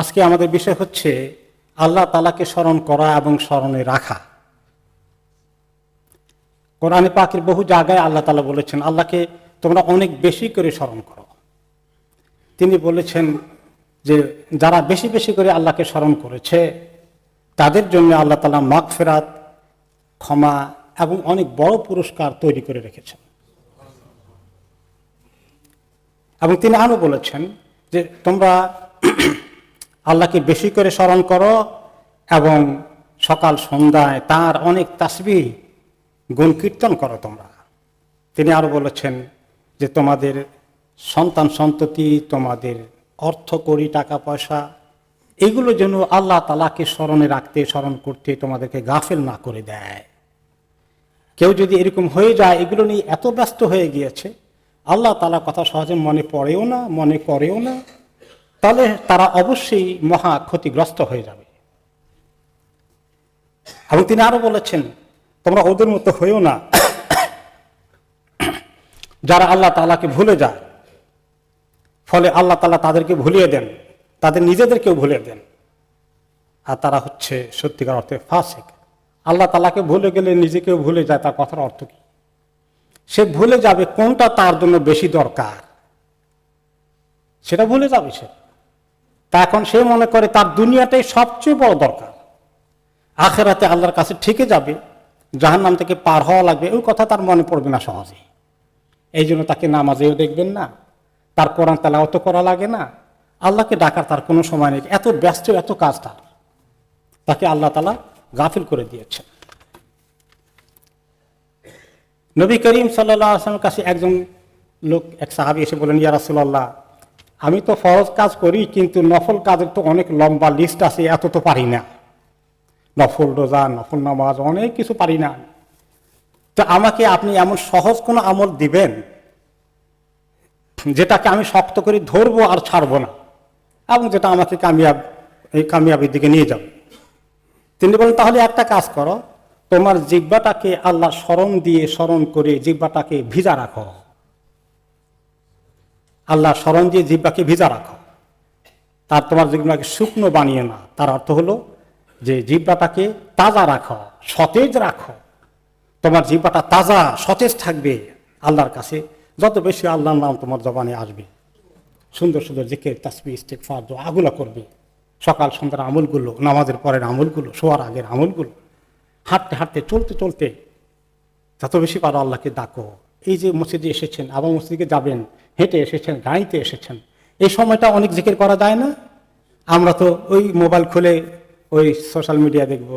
আজকে আমাদের বিষয় হচ্ছে আল্লাহ তালাকে স্মরণ করা এবং স্মরণে রাখা। কোরআনে পাকের বহু জায়গায় আল্লাহ তালা বলেছেন, আল্লাহকে তোমরা অনেক বেশি করে স্মরণ করো। তিনি বলেছেন যে, যারা বেশি বেশি করে আল্লাহকে স্মরণ করেছে, তাদের জন্য আল্লাহ তালা মাগ ফেরাত ক্ষমা এবং অনেক বড় পুরস্কার তৈরি করে রেখেছেন। এবং তিনি আরও বলেছেন যে, তোমরা আল্লাহকে বেশি করে স্মরণ করো এবং সকাল সন্ধ্যায় তার অনেক তাসবি গুণ কীর্তন করো তোমরা। তিনি আরও বলেছেন যে তোমাদের সন্তান সন্ততি, তোমাদের অর্থ করি, টাকা পয়সা, এগুলো যেন আল্লাহ তালাকে স্মরণে রাখতে, স্মরণ করতে তোমাদেরকে গাফেল না করে দেয়। কেউ যদি এরকম হয়ে যায়, এগুলো নিয়ে এত ব্যস্ত হয়ে গিয়েছে, আল্লাহ তালা কথা সহজে মনে পড়েও না, মনে করেও না। তাহলে তারা অবশ্যই মহা ক্ষতিগ্রস্ত হয়ে যাবে। এবং তিনি আরও বলেছেন, তোমরা ওদের মতো হয়েও না। যারা আল্লাহ তালাকে ভুলে যায়, ফলে আল্লাহ তালা তাদেরকে ভুলিয়ে দেন, তাদের নিজেদেরকেও ভুলিয়ে দেন। আর তারা হচ্ছে সত্যিকার অর্থে ফাসেক। আল্লাহ তালাকে ভুলে গেলে নিজেকেও ভুলে যায়, তার কথার অর্থ কি? সে ভুলে যাবে কোনটা তার জন্য বেশি দরকার? সেটা ভুলে যাবে সে। তা এখন সে মনে করে তার দুনিয়াটাই সবচেয়ে বড় দরকার। আখেরাতে আল্লাহর কাছে ঠেকে যাবে জাহান নাম থেকে পার হওয়া লাগবে ওই কথা তার মনে পড়বে না সহজে। এই জন্য তাকে নামাজেও দেখবেন না, তার কোরআন তালাওত করা লাগে না। আল্লাহকে ডাকার তার কোনো সময় নেই, এত ব্যস্ত, এত কাজ তার। তাকে আল্লাহ তালা গাফিল করে দিয়েছেন। নবী করিম সাল্লাহ আসলামের কাছে একজন লোক, এক সাহাবি এসে বলেন ইয়া রাসুল্লাহ আমি তো ফরজ কাজ করি, কিন্তু নফল কাজের তো অনেক লম্বা লিস্ট আছে, এত তো পারি না। নফল রোজা, নফল নামাজ, অনেক কিছু পারি না। তো আমাকে আপনি এমন সহজ কোনো আমল দিবেন, যেটাকে আমি শক্ত করে ধরবো আর ছাড়বো না, এবং যেটা আমাকে কামিয়াব, এই কামিয়াবির দিকে নিয়ে যাবে। তিনি বলেন, তাহলে একটা কাজ করো, তোমার জিব্বাটাকে আল্লাহ স্মরণ দিয়ে স্মরণ করে জিব্বাটাকে ভিজা রাখো। আল্লাহর স্মরণ দিয়ে জিব্বাকে ভিজা রাখো। তার তোমার জিব্বাকে শুকনো বানিয়ে না, তার অর্থ হলো যে জিব্বাটাকে তাজা রাখো, সতেজ রাখো। তোমার জিব্বাটা তাজা, সতেজ থাকবে আল্লাহর কাছে, যত বেশি আল্লাহর নাম তোমার জবানে আসবে। সুন্দর সুন্দর জিকের তাসবি ইস্টেক ফার আগুলা করবে। সকাল সন্ধ্যার আমলগুলো, নামাজের পরের আমলগুলো, শোয়ার আগের আমলগুলো, হাঁটতে হাঁটতে, চলতে চলতে যত বেশি পারো আল্লাহকে ডাকো। এই যে মসজিদে এসেছেন আবার মসজিদে যাবেন হেঁটে এসেছেন, গাড়িতে এসেছেন। এই সময়টা অনেক জিকির করা যায় না? আমরা তো ওই মোবাইল খুলে ওই সোশ্যাল মিডিয়া দেখব,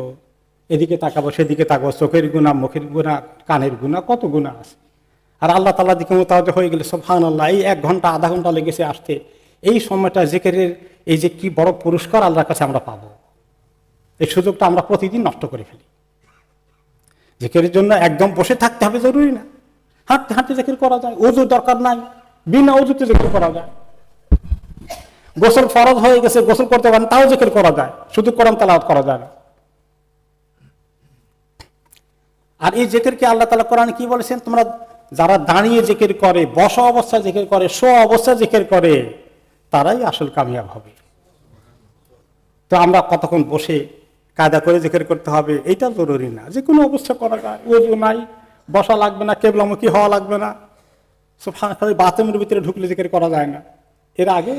এদিকে তাকাবো, সেদিকে তাকাবো, চোখের গুণা, মুখের গুণা, কানের গুণা, কত গুণা আছে। আর আল্লাহ তাল্লাহ দিকে মোতাবজ হয়ে গেলে সোফান আল্লাহ এই এক ঘণ্টা, আধা ঘণ্টা লেগেছে আসতে। এই সময়টা জেকেরের এই যে কি বড় পুরস্কার আল্লাহর কাছে আমরা পাবো। এই সুযোগটা আমরা প্রতিদিন নষ্ট করে ফেলি। জেকেরের জন্য একদম বসে থাকতে হবে, জরুরি না। হাঁটতে হাঁটতে জেকের করা যায়। ওজু দরকার নাই। বিনা ওজুতে জেকের করা যায়? গোসল ফরজ হয়ে গেছে, গোসল করতে পারেন, তাও জেকের করা যায়। শুধু কোরআন তালাওয়াত করা যায় না। আর এই জেকেরকে আল্লাহ তালা কোরআন কি বলেছেন? তোমরা যারা দাঁড়িয়ে জেকের করে, বসা অবস্থায় জেকের করে শো অবস্থায় জেকের করে, তারাই আসল কামিয়াব হবে। তো আমরা কতক্ষণ বসে কায়দা করে জেকের করতে হবে এইটা জরুরি না। যে কোনো অবস্থা করা যায়। ওজু নাই, বসা লাগবে না, কেবলামুখী হওয়া লাগবে না। বাথরুমের ভিতরে ঢুকলে জেকের করা যায় না। এর আগে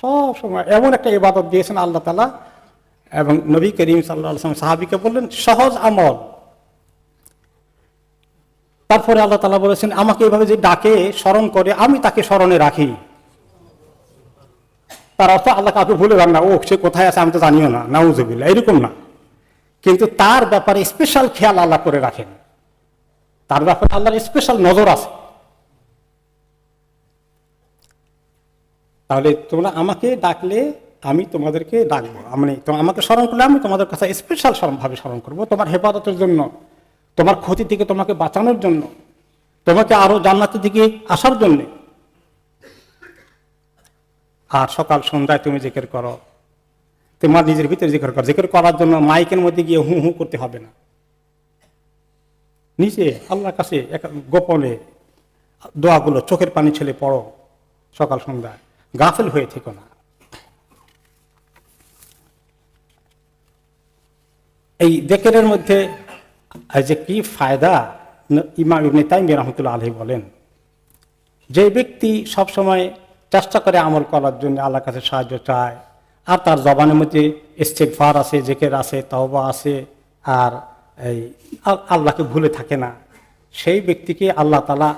সব সময় এমন একটা ইবাদত দিয়েছেন আল্লাহ তালা এবং নবী করিম সাল্লাহ সাহাবিকে বললেন, সহজ আমল। তারপরে আল্লাহ তালা বলেছেন, আমাকে এভাবে যে ডাকে, স্মরণ করে, আমি তাকে স্মরণে রাখি। তার অর্থ আল্লাহ কাউকে ভুলে যান না ও সে কোথায় আছে আমি তো জানিও না না নাউজবিল্লা এরকম না। কিন্তু তার ব্যাপারে স্পেশাল খেয়াল আল্লাহ করে রাখেন। তার ব্যাপারে আল্লাহর স্পেশাল নজর আছে। তাহলে তোমরা আমাকে ডাকলে আমি তোমাদেরকে ডাকবো। মানে আমাকে স্মরণ করলে আমি তোমাদের কাছে স্পেশাল ভাবে স্মরণ করব তোমার হেফাজতের জন্য, তোমার ক্ষতি থেকে তোমাকে বাঁচানোর জন্য, তোমাকে আরও জান্নাতের দিকে আসার জন্যে। আর সকাল সন্ধ্যায় তুমি জিকের করো। তোমার নিজের ভিতরে জিকের করো। জিকের করার জন্য মাইকের মধ্যে গিয়ে হু হু করতে হবে না। নিজে আল্লাহর কাছে এক গোপনে দোয়াগুলো চোখের পানি ছেলে পড়ো সকাল সন্ধ্যায়। গাফেল হয়ে থেকো না। এই দেকেরের মধ্যে যে কি ফায়দা? ইমাম ইবনে তাইমি রহমতুল্লাহ আলহী বলেন, যে ব্যক্তি সবসময় চেষ্টা করে আমল করার জন্য আল্লাহর কাছে সাহায্য চায়, আর তার জবানের মধ্যে ইস্তেকফার আছে, জেকের আছে, তওবা আছে, আর এই আল্লাহকে ভুলে থাকে না। সেই ব্যক্তিকে আল্লাহ তালা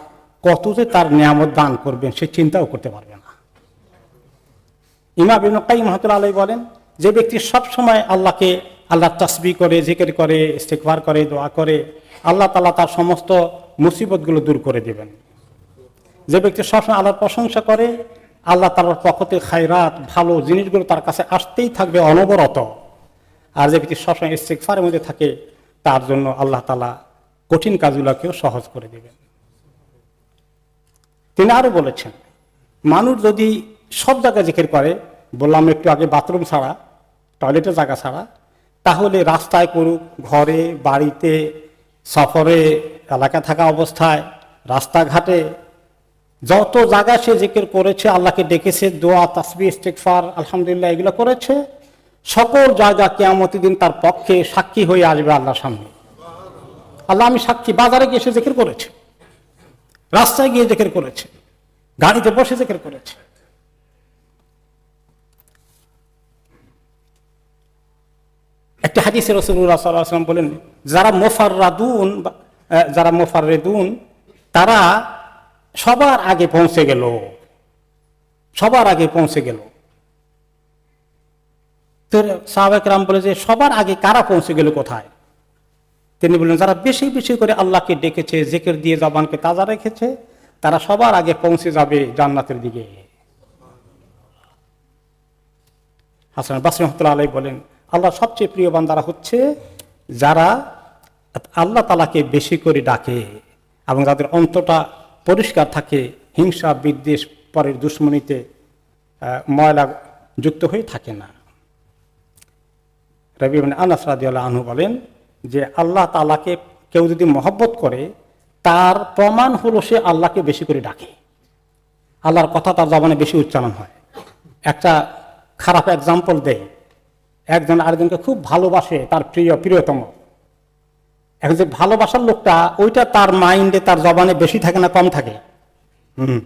কত যে তার নিয়ামত দান করবেন, সে চিন্তাও করতে পারবে ইমাম ইবনে কাইম রহমতুল্লাহ আলাইহি বলেন, যে ব্যক্তি সব সময় আল্লাহকে আল্লাহ তাসবি করে, জিকির করে ইস্তেকবার করে, দোয়া করে, আল্লাহ তালা তার সমস্ত মুসিবতগুলো দূর করে দেবেন। যে ব্যক্তি সবসময় আল্লাহর প্রশংসা করে, আল্লাহ তালার পক্ষতে খায়রাত, ভালো জিনিসগুলো তার কাছে আসতেই থাকবে অনবরত। আর যে ব্যক্তি সবসময় ইস্তেকফারের মধ্যে থাকে, তার জন্য আল্লাহ তালা কঠিন কাজগুলোকেও সহজ করে দেবেন। তিনি আরও বলেছেন, মানুষ যদি সব জায়গায় জিকির করে, বললাম একটু আগে বাথরুম ছাড়া, টয়লেটের জায়গা ছাড়া, তাহলে রাস্তায় করুক, ঘরে, বাড়িতে, সফরে, এলাকা থাকা অবস্থায়, রাস্তাঘাটে, যত জায়গায় সে জিকির করেছে, আল্লাহকে ডেকেছে, দোয়া তাসবি ইস্তেকফার আলহামদুলিল্লাহ, এগুলো করেছে, সকল জায়গা কেয়ামতি দিন তার পক্ষে সাক্ষী হয়ে আসবে আল্লাহর সামনে। আল্লাহ আমি সাক্ষী, বাজারে গিয়ে সে জিকির করেছে, রাস্তায় গিয়ে জিকির করেছে, গাড়িতে বসে জিকির করেছে। একটা হাদিসে রসুল্লাহ বলেন, যারা মোফাররাদুন যারা মোফাররেদুন, তারা সবার আগে পৌঁছে গেল। সবার আগে পৌঁছে গেল। সাহাবেক রাম বলে যে, সবার আগে কারা পৌঁছে গেল কোথায়? তিনি বললেন, যারা বেশি বেশি করে আল্লাহকে ডেকেছে, জেকের দিয়ে জবানকে তাজা রেখেছে, তারা সবার আগে পৌঁছে যাবে জান্নাতের দিকে। হাসান বাসরি রহমতুল্লাহ আলাই বলেন আল্লাহ সবচেয়ে প্রিয় বান্দারা হচ্ছে যারা আল্লাহ তালাকে বেশি করে ডাকে এবং তাদের অন্তটা পরিষ্কার থাকে, হিংসা, বিদ্বেষ, পরের দুশ্মনীতে ময়লা যুক্ত হয়ে থাকে না। রবি আনাস রাদিয়াল্লাহু আনহু বলেন যে আল্লাহ তালাকে কেউ যদি মহব্বত করে, তার প্রমাণ হলো সে আল্লাহকে বেশি করে ডাকে। আল্লাহর কথা তার জবানে বেশি উচ্চারণ হয়। একটা খারাপ এক্সাম্পল দেয়। একজন আরেকজনকে খুব ভালোবাসে তার প্রিয়, প্রিয়তম। এখন যে ভালোবাসার লোকটা, ওইটা তার মাইন্ডে, তার জবানে বেশি থাকে না, কম থাকে। হুম।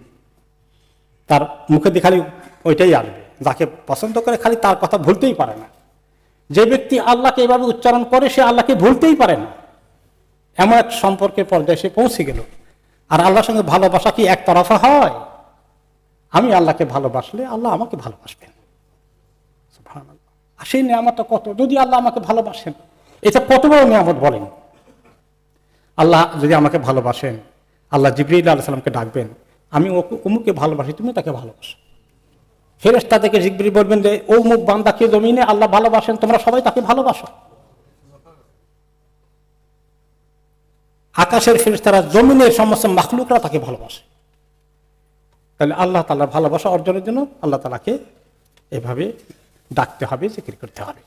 তার মুখে দিয়ে খালি ওইটাই আসবে। যাকে পছন্দ করে খালি তার কথা ভুলতেই পারে না। যে ব্যক্তি আল্লাহকে এভাবে উচ্চারণ করে, সে আল্লাহকে ভুলতেই পারে না। এমন এক সম্পর্কের পর্যায়ে সে পৌঁছে গেল। আর আল্লাহর সঙ্গে ভালোবাসা কি একতরফা হয়? আমি আল্লাহকে ভালোবাসলে আল্লাহ আমাকে ভালোবাসবেন। সেই নিয়ামতটা কত? যদি আল্লাহ আমাকে ভালোবাসেন। এটা কত বড় নিয়ামত বলেন। আল্লাহ যদি আমাকে ভালোবাসেন, আল্লাহ জিবরিল আল্লাহ সাল্লামকে ডাকবেন, আমি ওকে- অমুকে ভালোবাসি, তুমি তাকে ভালোবাসো। ফেরেস্তা থেকে জিবরি বলবেন যে মুখ বান্দাকে জমিনে আল্লাহ ভালোবাসেন, তোমরা সবাই তাকে ভালোবাসো। আকাশের ফেরেস্তারা জমিনের সমস্ত মাখলুকরা তাকে ভালোবাসে। তাহলে আল্লাহ তালার ভালোবাসা অর্জনের জন্য আল্লাহ তালাকে এভাবে ডাকতে হবে, জিকির করতে হবে।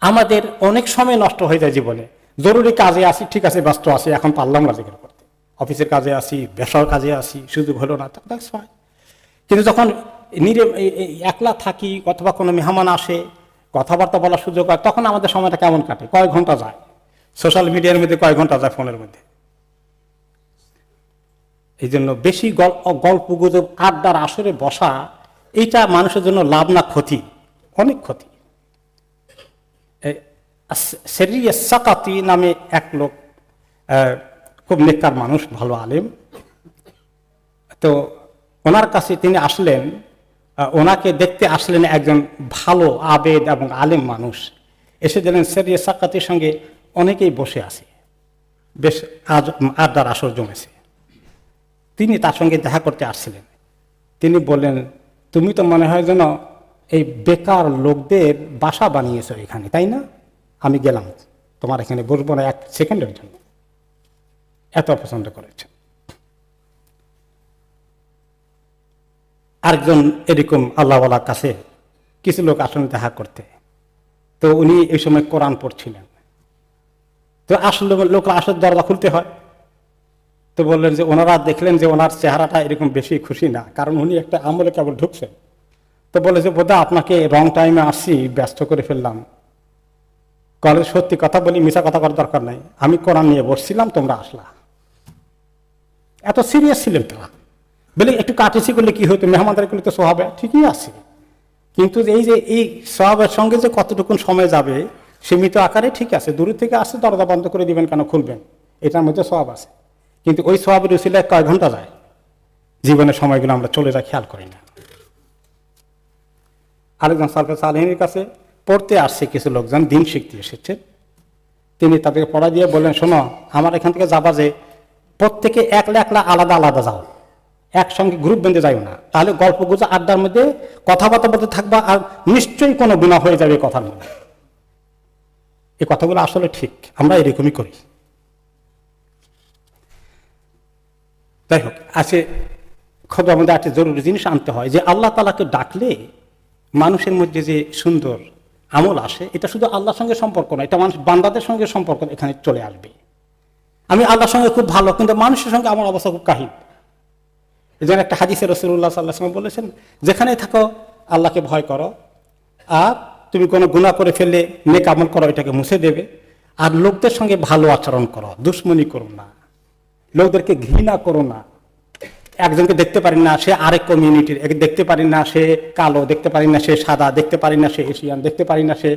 আমাদের অনেক সময় নষ্ট হয়ে যায় জীবনে। জরুরি কাজে আসি, ঠিক আছে, ব্যস্ত আছি, এখন পারলাম না জিকির করতে। অফিসের কাজে আসি ব্যবসার কাজে আসি, সুযোগ হলো না দ্যাটস কিন্তু যখন নিরে একলা থাকি অথবা কোনো মেহমান আসে, কথাবার্তা বলার সুযোগ হয়, তখন আমাদের সময়টা কেমন কাটে? কয়েক ঘণ্টা যায়। সোশ্যাল মিডিয়ার মধ্যে কয়েক ঘণ্টা যায় ফোনের মধ্যে। এই জন্য বেশি গল- গল্প গুজব আড্ডার আসরে বসা এইটা মানুষের জন্য লাভ না ক্ষতি? অনেক ক্ষতি। সাকাতি নামে এক লোক খুব নেককার মানুষ, ভালো আলেম। তো ওনার কাছে তিনি আসলেন ওনাকে দেখতে আসলেন একজন ভালো, আবেদ এবং আলেম মানুষ। এসে দিলেন সেরিয়া সাকাতির সঙ্গে অনেকেই বসে আছে। বেশ আজ আড্ডার আসর জমেছে। তিনি তার সঙ্গে দেখা করতে আসছিলেন। তিনি বললেন তুমি তো মনে হয় যেন এই বেকার লোকদের বাসা বানিয়েছো এখানে, তাই না? আমি গেলাম, তোমার এখানে বসবো না এক সেকেন্ডের জন্য। এত পছন্দ করেছে। আরেকজন এরকম আল্লাহওয়ালার কাছে কিছু লোক আসলে দেখা করতে। তো উনি এই সময় কোরআন পড়ছিলেন। তো আসলে লোক আসলে দরজা খুলতে হয়। তো বললেন যে ওনারা দেখলেন যে ওনার চেহারাটা এরকম বেশি খুশি না, কারণ উনি একটা আমলে কেবল ঢুকছেন। তো বলে যে, বোধহয় আপনাকে রং টাইমে আসছি, ব্যস্ত করে ফেললাম। কলেজ সত্যি কথা বলি মিশা কথা করার দরকার নাই। আমি কোরআন নিয়ে বসছিলাম, তোমরা আসলা। এত সিরিয়াস ছিলেন তারা। বলে, একটু কাটেছি করলে কি হতো? মেহমানদারি করলে তো স্বভাবে ঠিকই আছে। কিন্তু এই যে, এই স্বভাবের সঙ্গে যে কতটুকুন সময় যাবে, সীমিত আকারে ঠিক আছে। দূর থেকে আসে, দরজা বন্ধ করে দিবেন কেন? খুলবেন। এটার মধ্যে স্বভাব আছে। কিন্তু ওই স্বভাবের উচিলায় কয় ঘণ্টা যায়। জীবনের সময়গুলো আমরা চলে যাই, খেয়াল করি না। আরেকজন সালফে সালহিনীর কাছে পড়তে আসছে কিছু লোকজন, দিন শিখতে এসেছে। তিনি তাদেরকে পড়া দিয়ে বললেন, শোনো, আমার এখান থেকে যাবা যে প্রত্যেকে একলা একলা আলাদা আলাদা যাও। একসঙ্গে গ্রুপ বেঁধে যাও না। তাহলে গল্প গুজো আড্ডার মধ্যে কথাবার্তা বলতে থাকবা আর নিশ্চয়ই কোনো গুণা হয়ে যাবে কথার মধ্যে এই কথাগুলো আসলে ঠিক, আমরা এরকমই করি। যাই হোক, আছে খোদার আমাদের একটা জরুরি জিনিস আনতে হয় যে আল্লাহ তালাকে ডাকলে মানুষের মধ্যে যে সুন্দর আমল আসে, এটা শুধু আল্লাহর সঙ্গে সম্পর্ক নয়, এটা মানুষ বান্দাদের সঙ্গে সম্পর্ক এখানে চলে আসবে। আমি আল্লাহর সঙ্গে খুব ভালো, কিন্তু মানুষের সঙ্গে আমার অবস্থা খুব এই জন্য একটা হাদিসে রসুল্লাহ সাল্লাহ সাল্লাম বলেছেন যেখানে থাকো, আল্লাহকে ভয় করো, আর তুমি কোনো গুণা করে ফেললে নেক আমল করো, এটাকে মুছে দেবে। আর লোকদের সঙ্গে ভালো আচরণ করো, দুশ্মনী করো না। লোকদেরকে ঘৃণা করো না। একজনকে দেখতে পারি না, সে আরেক কমিউনিটির দেখতে পারি না, সে কালো। দেখতে পারি না, সে সাদা। দেখতে পারি না, সে এশিয়ান। দেখতে পারি না, সে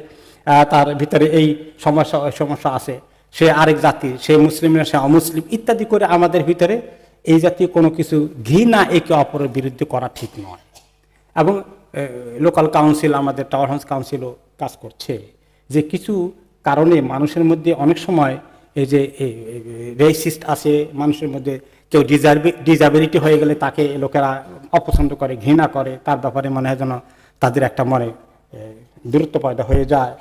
তার ভিতরে এই সমস্যা সমস্যা আছে। সে আরেক জাতি, সে মুসলিম না, সে অমুসলিম। ইত্যাদি করে আমাদের ভিতরে এই জাতীয় কোনো কিছু ঘৃণা একে অপরের বিরুদ্ধে করা ঠিক নয়। এবং লোকাল কাউন্সিল আমাদের টাওয়ার হাউস কাউন্সিলও কাজ করছে যে কিছু কারণে মানুষের মধ্যে অনেক সময় এই যে রেসিস্ট আছে, মানুষের মধ্যে কেউ ডিজাবিলিটি হয়ে গেলে তাকে লোকেরা অপছন্দ করে, ঘৃণা করে, তার ব্যাপারে মনে হয় যেন তাদের একটা মনে দূরত্ব পয়দা হয়ে যায়।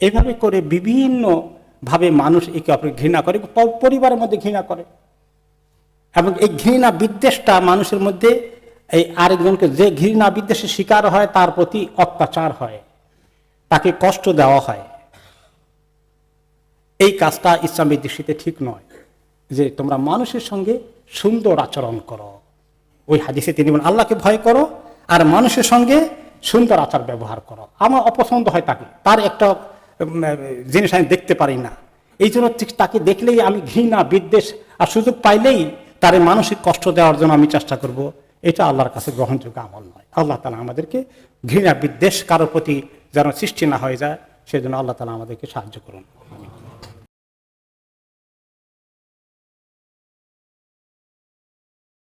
এইভাবে করে বিভিন্নভাবে মানুষ একে অপরকে ঘৃণা করে পরিবারের মধ্যে ঘৃণা করে। এবং এই ঘৃণা বিদ্বেষটা মানুষের মধ্যে, এই আরেকজনকে যে ঘৃণা বিদ্বেষের শিকার হয়, তার প্রতি অত্যাচার হয়। তাকে কষ্ট দেওয়া হয়। এই কাজটা ইসলামের দৃষ্টিতে ঠিক নয় যে তোমরা মানুষের সঙ্গে সুন্দর আচরণ করো। ওই হাদিসে তিনি বলেন, আল্লাহকে ভয় করো আর মানুষের সঙ্গে সুন্দর আচার ব্যবহার করো। আমার অপছন্দ হয় তাকে। তার একটা জিনিস আমি দেখতে পারি না। এই জন্য ঠিক তাকে দেখলেই আমি ঘৃণা, বিদ্বেষ আর সুযোগ পাইলেই তার মানসিক কষ্ট দেওয়ার জন্য আমি চেষ্টা করব। এটা আল্লাহর কাছে গ্রহণযোগ্য আমল নয়। আল্লাহ তালা আমাদেরকে ঘৃণা, বিদ্বেষ কারোর প্রতি যেন সৃষ্টি না হয়ে যায়, সেজন্য আল্লাহ তালা আমাদেরকে সাহায্য করুন।